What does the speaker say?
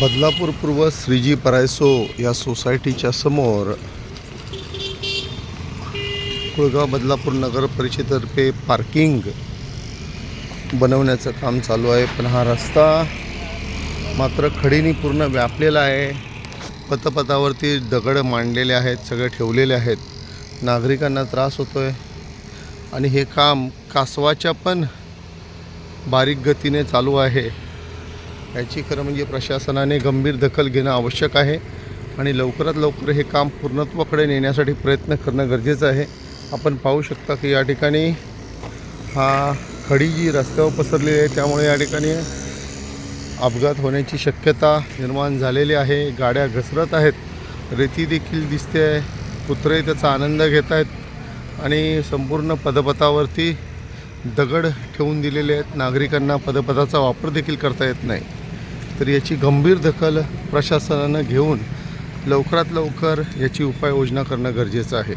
बदलापूर पूर्व श्रीजी परायसो या सोसायटीच्या समोर कुळगाव बदलापूर नगर परिषदेतर्फे पार्किंग बनवण्याचं काम चालू आहे. पण हा रस्ता मात्र खडीने पूर्ण व्यापलेला आहे. पथपथावरती दगड मांडलेले आहेत सगळे ठेवलेले आहेत. नागरिकांना त्रास होतो आहे आणि हे काम कासवाच्या पण बारीक गतीने चालू आहे. याची खरं म्हणजे प्रशासनाने गंभीर दखल घेणं आवश्यक आहे आणि लवकरात लवकर हे काम पूर्णत्वाकडे नेण्यासाठी प्रयत्न करणं गरजेचं आहे. आपण पाहू शकता की या ठिकाणी हा खडी जी रस्त्यावर पसरलेली आहे त्यामुळे या ठिकाणी अपघात होण्याची शक्यता निर्माण झालेली आहे. गाड्या घसरत आहेत. रेती देखील दिसते आहे. कुत्रे त्याचा आनंद घेत आहेत आणि संपूर्ण पदपथावरती दगड ठेवून दिलेले आहेत. नागरिकांना पदपथाचा वापर देखील करता येत नाही. तर याची गंभीर दखल प्रशासनानं घेऊन लवकरात लवकर याची उपाययोजना करणं गरजेचं आहे.